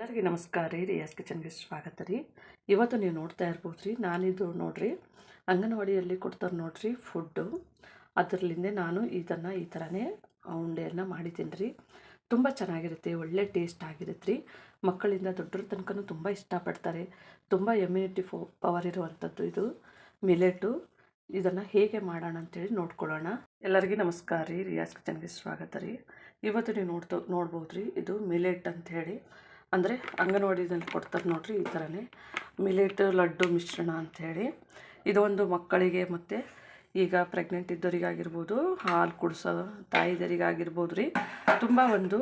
ಎಲ್ಲರಿಗೆ ನಮಸ್ಕಾರ ರೀ. ರಿಯಾಸ್ ಕಿಚನ್ಗೆ ಸ್ವಾಗತ ರೀ. ಇವತ್ತು ನೀವು ನೋಡ್ತಾ ಇರ್ಬೋದು ರೀ, ನಾನಿದು ನೋಡಿರಿ, ಅಂಗನವಾಡಿಯಲ್ಲಿ ಕೊಡ್ತಾರೆ ನೋಡ್ರಿ ಫುಡ್ಡು. ಅದರಲ್ಲಿಂದ ನಾನು ಇದನ್ನು ಈ ಥರನೇ ಉಂಡೆಯನ್ನು ಮಾಡಿದ್ದೀನಿ ರೀ. ತುಂಬ ಚೆನ್ನಾಗಿರುತ್ತೆ, ಒಳ್ಳೆ ಟೇಸ್ಟ್ ಆಗಿರುತ್ತೆ ರೀ. ಮಕ್ಕಳಿಂದ ದೊಡ್ಡರ ತನಕನೂ ತುಂಬ ಇಷ್ಟಪಡ್ತಾರೆ. ತುಂಬ ಎಮ್ಯುನಿಟಿ ಫೋ, ಪವರ್ ಇರುವಂಥದ್ದು ಇದು. ಮಿಲೆಟು, ಇದನ್ನು ಹೇಗೆ ಮಾಡೋಣ ಅಂತೇಳಿ ನೋಡ್ಕೊಳ್ಳೋಣ. ಎಲ್ಲರಿಗೂ ನಮಸ್ಕಾರ ರೀ. ರಿಯಾಸ್ ಕಿಚನ್ಗೆ ಸ್ವಾಗತ ರೀ. ಇವತ್ತು ನೀವು ನೋಡ್ತಾ, ನೋಡ್ಬೋದು ರೀ, ಇದು ಮಿಲೆಟ್ ಅಂಥೇಳಿ. ಅಂದರೆ ಅಂಗನವಾಡಿನಲ್ಲಿ ಕೊಡ್ತಾರೆ ನೋಡಿರಿ ಈ ಥರನೇ. ಮಿಲೆಟ್ ಲಡ್ಡು ಮಿಶ್ರಣ ಅಂಥೇಳಿ. ಇದೊಂದು ಮಕ್ಕಳಿಗೆ ಮತ್ತು ಈಗ ಪ್ರೆಗ್ನೆಂಟ್ ಇದ್ದವರಿಗಾಗಿರ್ಬೋದು, ಹಾಲು ಕುಡಿಸೋ ತಾಯಿದರಿಗಾಗಿರ್ಬೋದು ರೀ. ತುಂಬ ಒಂದು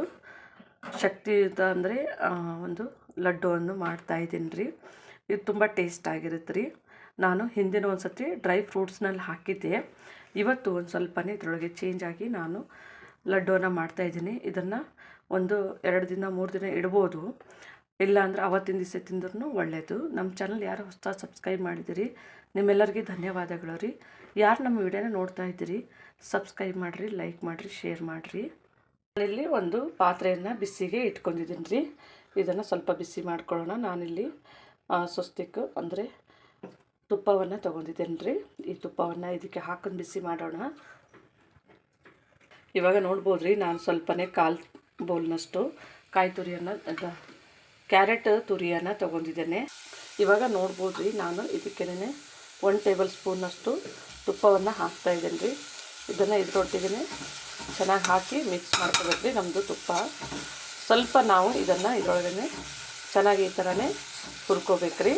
ಶಕ್ತಿಯುತ ಅಂದರೆ ಒಂದು ಲಡ್ಡುವನ್ನು ಮಾಡ್ತಾಯಿದ್ದೀನಿ ರೀ. ಇದು ತುಂಬ ಟೇಸ್ಟ್ ಆಗಿರುತ್ತೆ ರೀ. ನಾನು ಹಿಂದಿನ ಒಂದು ಸತಿ ಡ್ರೈ ಫ್ರೂಟ್ಸ್ನಲ್ಲಿ ಹಾಕಿದ್ದೆ. ಇವತ್ತು ಒಂದು ಸ್ವಲ್ಪನೇ ಇದರೊಳಗೆ ಚೇಂಜ್ ಆಗಿ ನಾನು ಲಡ್ಡುವನ್ನು ಮಾಡ್ತಾಯಿದ್ದೀನಿ ಇದನ್ನು ಒಂದು ಎರಡು ದಿನ, ಮೂರು ದಿನ ಇಡ್ಬೋದು. ಇಲ್ಲ ಅಂದರೆ ಅವತ್ತಿನ ದಿವಸ ತಿಂದ್ರೂ ಒಳ್ಳೆಯದು ನಮ್ಮ ಚಾನಲ್ ಯಾರು ಹೊಸ ಸಬ್ಸ್ಕ್ರೈಬ್ ಮಾಡಿದ್ದೀರಿ, ನಿಮ್ಮೆಲ್ಲರಿಗೂ ಧನ್ಯವಾದಗಳು ರೀ. ಯಾರು ನಮ್ಮ ವಿಡಿಯೋನ ನೋಡ್ತಾ ಇದ್ದೀರಿ ಸಬ್ಸ್ಕ್ರೈಬ್ ಮಾಡಿರಿ ಲೈಕ್ ಮಾಡಿರಿ ಶೇರ್ ಮಾಡಿರಿ. ನಾನಿಲ್ಲಿ ಒಂದು ಪಾತ್ರೆಯನ್ನು ಬಿಸಿಗೆ ಇಟ್ಕೊಂಡಿದ್ದೀನಿ ರೀ. ಇದನ್ನು ಸ್ವಲ್ಪ ಬಿಸಿ ಮಾಡ್ಕೊಳ್ಳೋಣ. ನಾನಿಲ್ಲಿ ಸ್ವಸ್ತಿಕ್ ಅಂದರೆ ತುಪ್ಪವನ್ನು ತೊಗೊಂಡಿದ್ದೇನೆ ರೀ. ಈ ತುಪ್ಪವನ್ನು ಇದಕ್ಕೆ ಹಾಕೊಂಡು ಬಿಸಿ ಮಾಡೋಣ. ಇವಾಗ ನೋಡ್ಬೋದು ರೀ ನಾನು ಸ್ವಲ್ಪನೇ ಕಾಲು ಬೌಲ್ನಷ್ಟು ಕಾಯಿ ತುರಿಯನ್ನು ಕ್ಯಾರೆಟ್ ತುರಿಯನ್ನು ತೊಗೊಂಡಿದ್ದೇನೆ. ಇವಾಗ ನೋಡ್ಬೋದು ರೀ ನಾನು ಇದಕ್ಕೇನೆ ಒನ್ ಟೇಬಲ್ ಸ್ಪೂನಷ್ಟು ತುಪ್ಪವನ್ನು ಹಾಕ್ತಾ ಇದ್ದೇನೆ ರೀ ಇದನ್ನು ಇದ್ರೊಟ್ಟಿಗೆ ಚೆನ್ನಾಗಿ ಹಾಕಿ ಮಿಕ್ಸ್ ಮಾಡ್ಕೋಬೇಕು ರೀ ನಮ್ಮದು ತುಪ್ಪ. ಸ್ವಲ್ಪ ನಾವು ಇದನ್ನು ಇದರೊಳಗನೆ ಚೆನ್ನಾಗಿ ಈ ಥರನೇ ಹುರ್ಕೋಬೇಕು ರೀ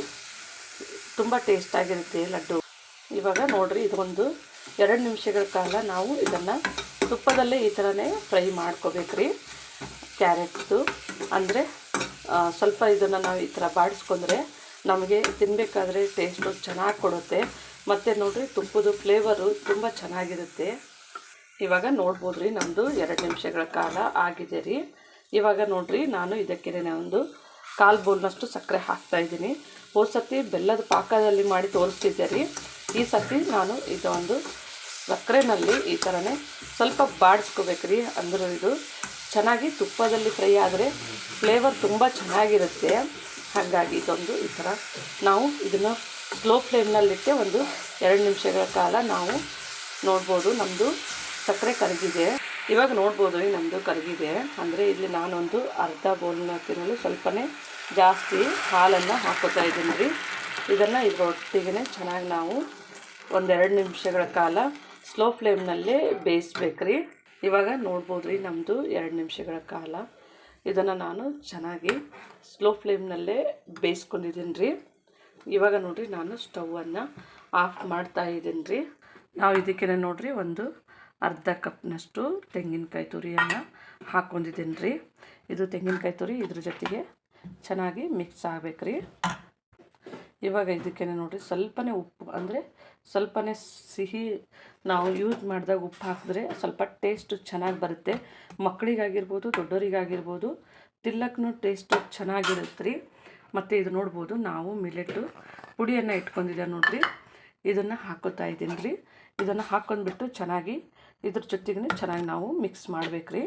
ತುಂಬ ಟೇಸ್ಟಾಗಿರುತ್ತೆ ಲಡ್ಡು. ಇವಾಗ ನೋಡಿರಿ, ಇದೊಂದು ಎರಡು ನಿಮಿಷಗಳ ಕಾಲ ನಾವು ಇದನ್ನು ತುಪ್ಪದಲ್ಲೇ ಈ ಥರನೇ ಫ್ರೈ ಮಾಡ್ಕೋಬೇಕ್ರಿ. ಕ್ಯಾರೆಟ್ದು. ಅಂದರೆ ಸ್ವಲ್ಪ ಇದನ್ನು ನಾವು ಈ ಥರ ಬಾಡಿಸ್ಕೊಂಡ್ರೆ ನಮಗೆ ತಿನ್ನಬೇಕಾದ್ರೆ ಟೇಸ್ಟು ಚೆನ್ನಾಗಿ ಕೊಡುತ್ತೆ. ಮತ್ತು ನೋಡಿರಿ, ತುಪ್ಪದ ಫ್ಲೇವರು ತುಂಬ ಚೆನ್ನಾಗಿರುತ್ತೆ. ಇವಾಗ ನೋಡ್ಬೋದು ರೀ ನಮ್ಮದು ಎರಡು ನಿಮಿಷಗಳ ಕಾಲ ಆಗಿದೆ ರೀ. ಇವಾಗ ನೋಡಿರಿ, ನಾನು ಇದಕ್ಕೇನೆ ಒಂದು ಕಾಲು ಬೌಲ್ನಷ್ಟು ಸಕ್ಕರೆ ಹಾಕ್ತಾಯಿದ್ದೀನಿ ಹೋದ ಸತಿ ಬೆಲ್ಲದ ಪಾಕದಲ್ಲಿ ಮಾಡಿ ತೋರಿಸ್ತಿದ್ದೆ ರೀ. ಈ ಸತಿ ನಾನು ಇದೊಂದು ಸಕ್ಕರೆನಲ್ಲಿ ಈ ಥರನೇ ಸ್ವಲ್ಪ ಬಾಡಿಸ್ಕೋಬೇಕು ರೀ ಅಂದ್ರೆ ಇದು ಚೆನ್ನಾಗಿ ತುಪ್ಪದಲ್ಲಿ ಫ್ರೈ ಆದರೆ ಫ್ಲೇವರ್ ತುಂಬ ಚೆನ್ನಾಗಿರುತ್ತೆ. ಹಾಗಾಗಿ ಇದೊಂದು ಈ ಥರ ನಾವು ಇದನ್ನು ಸ್ಲೋ ಫ್ಲೇಮ್ನಲ್ಲಿಟ್ಟೆ ಒಂದು ಎರಡು ನಿಮಿಷಗಳ ಕಾಲ ನಾವು ನೋಡ್ಬೋದು ನಮ್ಮದು ಸಕ್ಕರೆ ಕರಗಿದೆ. ಇವಾಗ ನೋಡ್ಬೋದು ರೀ ನಮ್ಮದು ಕರಗಿದೆ. ಅಂದರೆ ಇಲ್ಲಿ ನಾನೊಂದು ಅರ್ಧ ಬೌಲ್ನ ತಿನ್ನಲು ಸ್ವಲ್ಪನೇ ಜಾಸ್ತಿ ಹಾಲನ್ನು ಹಾಕೋತಾ ಇದ್ದೀನಿ ರೀ. ಇದನ್ನು ಇದರೊಟ್ಟಿಗೆ ಚೆನ್ನಾಗಿ ನಾವು ಒಂದೆರಡು ನಿಮಿಷಗಳ ಕಾಲ ಸ್ಲೋ ಫ್ಲೇಮ್ನಲ್ಲೇ ಬೇಯಿಸ್ಬೇಕು ರೀ ಇವಾಗ ನೋಡ್ಬೋದು ರೀ ನಮ್ಮದು ಎರಡು ನಿಮಿಷಗಳ ಕಾಲ. ಇದನ್ನು ನಾನು ಚೆನ್ನಾಗಿ ಸ್ಲೋ ಫ್ಲೇಮ್ನಲ್ಲೇ ಬೇಯಿಸ್ಕೊಂಡಿದ್ದೀನಿ ರೀ ಇವಾಗ ನೋಡಿರಿ ನಾನು ಸ್ಟವನ್ನು ಆಫ್ ಮಾಡ್ತಾ ಇದ್ದೀನಿ ರೀ ನಾವು ಇದಕ್ಕೆ ನೋಡಿರಿ ಒಂದು ಅರ್ಧ ಕಪ್ನಷ್ಟು ತೆಂಗಿನಕಾಯಿ ತುರಿಯನ್ನು ಹಾಕ್ಕೊಂಡಿದ್ದೀನಿ ರೀ ಇದು ತೆಂಗಿನಕಾಯಿ ತುರಿ ಇದ್ರ ಜೊತೆಗೆ ಚೆನ್ನಾಗಿ ಮಿಕ್ಸ್ ಆಗ್ಬೇಕು ರೀ ಇವಾಗ ಇದಕ್ಕೆ ನೋಡಿರಿ, ಸ್ವಲ್ಪನೇ ಉಪ್ಪು, ಅಂದರೆ ಸ್ವಲ್ಪನೇ ಸಿಹಿ ನಾವು ಯೂಸ್ ಮಾಡಿದಾಗ ಉಪ್ಪು ಹಾಕಿದ್ರೆ ಸ್ವಲ್ಪ ಟೇಸ್ಟು ಚೆನ್ನಾಗಿ ಬರುತ್ತೆ. ಮಕ್ಕಳಿಗಾಗಿರ್ಬೋದು ದೊಡ್ಡೋರಿಗಾಗಿರ್ಬೋದು ತಿಲ್ಲಕ್ಕೂ ಟೇಸ್ಟು ಚೆನ್ನಾಗಿರುತ್ತೆ ರೀ. ಮತ್ತು ಇದು ನೋಡ್ಬೋದು, ನಾವು ಮಿಲೆಟು ಪುಡಿಯನ್ನು ಇಟ್ಕೊಂಡಿದ್ದೆ ನೋಡಿರಿ. ಇದನ್ನು ಹಾಕೋತಾ ಇದ್ದೀನಿ ರೀ. ಇದನ್ನು ಹಾಕ್ಕೊಂಡ್ಬಿಟ್ಟು ಚೆನ್ನಾಗಿ ಇದ್ರ ಜೊತೆಗೆ ಚೆನ್ನಾಗಿ ನಾವು ಮಿಕ್ಸ್ ಮಾಡ್ಬೇಕು ರೀ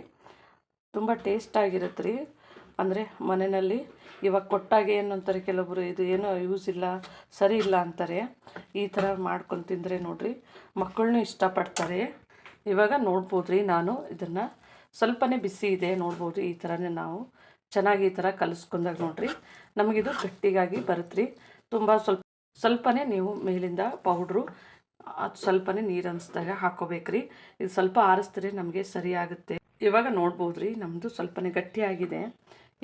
ತುಂಬ ಟೇಸ್ಟಾಗಿರುತ್ತೆ ರೀ. ಅಂದರೆ ಮನೆಯಲ್ಲಿ ಇವಾಗ ಕೊಟ್ಟಾಗ ಏನು ಅಂತಾರೆ ಕೆಲವೊಬ್ಬರು ಇದು ಏನೋ ಯೂಸ್ ಇಲ್ಲ, ಸರಿ ಇಲ್ಲ ಅಂತಾರೆ. ಈ ಥರ ಮಾಡ್ಕೊಂಡು ತಿಂದರೆ ನೋಡಿರಿ ಮಕ್ಕಳನ್ನೂ ಇಷ್ಟಪಡ್ತಾರೆ. ಇವಾಗ ನೋಡ್ಬೋದು ರೀ ನಾನು ಇದನ್ನು. ಸ್ವಲ್ಪನೇ ಬಿಸಿ ಇದೆ ನೋಡ್ಬೋದು ಈ ಥರನೇ ನಾವು. ಚೆನ್ನಾಗಿ ಈ ಥರ ಕಲಿಸ್ಕೊಂಡಾಗ ನೋಡಿರಿ. ನಮಗಿದು ಗಟ್ಟಿಗಾಗಿ ಬರುತ್ತೆ ತುಂಬ ಸ್ವಲ್ಪ, ಸ್ವಲ್ಪನೇ ನೀವು ಮೇಲಿಂದ ಪೌಡ್ರು ಅದು ಸ್ವಲ್ಪನೇ ನೀರು ಅನಿಸ್ದಾಗ ಹಾಕೋಬೇಕ್ರಿ. ಇದು ಸ್ವಲ್ಪ ಆರಿಸಿದ್ರೆ ನಮಗೆ ಸರಿ ಆಗುತ್ತೆ. ಇವಾಗ ನೋಡ್ಬೋದು ರೀ ನಮ್ಮದು ಸ್ವಲ್ಪನೇ ಗಟ್ಟಿಯಾಗಿದೆ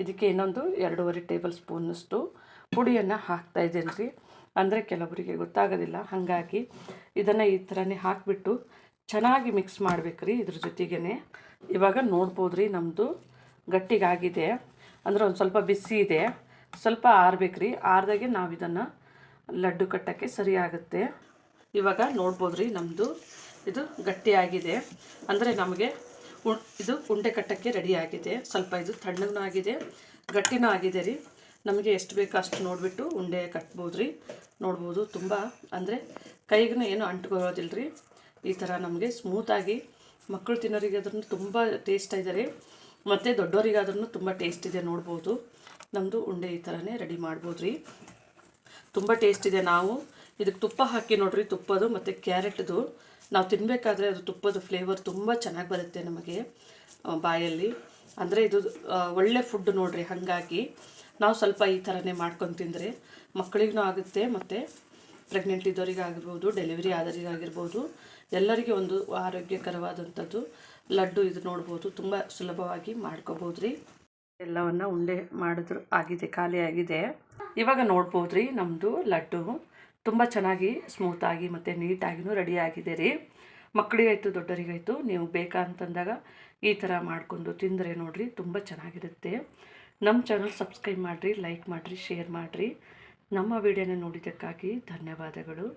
ಇದಕ್ಕೆ ಇನ್ನೊಂದು ಎರಡೂವರೆ ಟೇಬಲ್ ಸ್ಪೂನಷ್ಟು ಪುಡಿಯನ್ನು ಹಾಕ್ತಾ ಇದ್ದೀನಿ ರೀ. ಅಂದರೆ ಕೆಲವರಿಗೆ ಗೊತ್ತಾಗೋದಿಲ್ಲ. ಹಾಗಾಗಿ ಇದನ್ನು ಈ ಥರನೇ ಹಾಕಿಬಿಟ್ಟು ಚೆನ್ನಾಗಿ ಮಿಕ್ಸ್ ಮಾಡ್ಬೇಕು ರೀ ಇದ್ರ ಜೊತೆಗೇ ಇವಾಗ ನೋಡ್ಬೋದು ರೀ ನಮ್ಮದು ಗಟ್ಟಿಗಾಗಿದೆ. ಅಂದರೆ ಒಂದು ಸ್ವಲ್ಪ ಬಿಸಿ ಇದೆ. ಸ್ವಲ್ಪ ಆರ್ಬೇಕು ರೀ. ಆರ್ದಾಗೆ ನಾವು ಇದನ್ನು ಲಡ್ಡು ಕಟ್ಟೋಕ್ಕೆ ಸರಿ ಆಗುತ್ತೆ. ಇವಾಗ ನೋಡ್ಬೋದು ರೀ ನಮ್ಮದು ಇದು ಗಟ್ಟಿಯಾಗಿದೆ ಅಂದರೆ ನಮಗೆ ಇದು ಉಂಡೆ ಕಟ್ಟೋಕ್ಕೆ ರೆಡಿ ಆಗಿದೆ. ಸ್ವಲ್ಪ ಇದು ತಣ್ಣಗೂ ಆಗಿದೆ. ಗಟ್ಟಿನೂ ಆಗಿದೆ ರೀ. ನಮಗೆ ಎಷ್ಟು ಬೇಕೋ ಅಷ್ಟು ನೋಡಿಬಿಟ್ಟು ಉಂಡೆ ಕಟ್ಬೋದು ರೀ. ನೋಡ್ಬೋದು ತುಂಬ. ಅಂದರೆ ಕೈಗೂ ಏನು ಅಂಟ್ಕೊಳ್ಳೋದಿಲ್ಲ ರೀ. ಈ ಥರ ನಮಗೆ ಸ್ಮೂತಾಗಿ ಮಕ್ಕಳು ತಿನ್ನೋರಿಗಾದ್ರೂ ತುಂಬ ಟೇಸ್ಟ್ ಇದ್ದಾರೆ ಮತ್ತು ದೊಡ್ಡವರಿಗಾದ್ರೂ ತುಂಬ ಟೇಸ್ಟ್ ಇದೆ ನೋಡ್ಬೋದು. ನಮ್ಮದು ಉಂಡೆ ಈ ಥರನೇ ರೆಡಿ ಮಾಡ್ಬೋದು ರೀ. ತುಂಬ ಟೇಸ್ಟ್ ಇದೆ ನಾವು. ಇದಕ್ಕೆ ತುಪ್ಪ ಹಾಕಿ ನೋಡ್ರಿ ತುಪ್ಪದು ಮತ್ತು ಕ್ಯಾರೆಟ್ದು. ನಾವು ತಿನ್ನಬೇಕಾದ್ರೆ ಅದು ತುಪ್ಪದ ಫ್ಲೇವರ್ ತುಂಬ ಚೆನ್ನಾಗಿ ಬರುತ್ತೆ ನಮಗೆ ಬಾಯಲ್ಲಿ. ಅಂದರೆ ಇದು ಒಳ್ಳೆ ಫುಡ್ ನೋಡ್ರಿ ಹಾಗಾಗಿ. ನಾವು ಸ್ವಲ್ಪ ಈ ಥರನೇ ಮಾಡ್ಕೊಂಡು ತಿಂದರೆ ಮಕ್ಕಳಿಗೂ ಆಗುತ್ತೆ, ಮತ್ತು ಪ್ರೆಗ್ನೆಂಟ್ ಇದ್ದವರಿಗಾಗಿರ್ಬೋದು ಡೆಲಿವರಿ ಆದವರಿಗಾಗಿರ್ಬೋದು, ಎಲ್ಲರಿಗೆ ಒಂದು ಆರೋಗ್ಯಕರವಾದಂಥದ್ದು ಲಡ್ಡು ಇದು ನೋಡ್ಬೋದು, ತುಂಬ ಸುಲಭವಾಗಿ ಮಾಡ್ಕೋಬೋದು ರೀ ಎಲ್ಲವನ್ನು ಉಂಡೆ ಮಾಡಿದ್ರು, ಆಗಿದೆ ಖಾಲಿ ಆಗಿದೆ ಇವಾಗ ನೋಡ್ಬೋದು ರೀ ನಮ್ಮದು ಲಡ್ಡು. ತುಂಬ ಚೆನ್ನಾಗಿ ಸ್ಮೂತಾಗಿ ಮತ್ತು ನೀಟಾಗಿಯೂ ರೆಡಿ ಆಗಿದೆ ರೀ. ಮಕ್ಕಳಿಗಾಯ್ತು ದೊಡ್ಡವರಿಗಾಯ್ತು ನೀವು ಬೇಕಾ ಅಂತಂದಾಗ ಈ ಥರ ಮಾಡಿಕೊಂಡು ತಿಂದರೆ ನೋಡಿರಿ ತುಂಬ ಚೆನ್ನಾಗಿರುತ್ತೆ. ನಮ್ಮ ಚಾನಲ್ ಸಬ್ಸ್ಕ್ರೈಬ್ ಮಾಡಿರಿ ಲೈಕ್ ಮಾಡಿರಿ ಶೇರ್ ಮಾಡಿರಿ. ನಮ್ಮ ವಿಡಿಯೋನ ನೋಡಿದ್ದಕ್ಕಾಗಿ ಧನ್ಯವಾದಗಳು.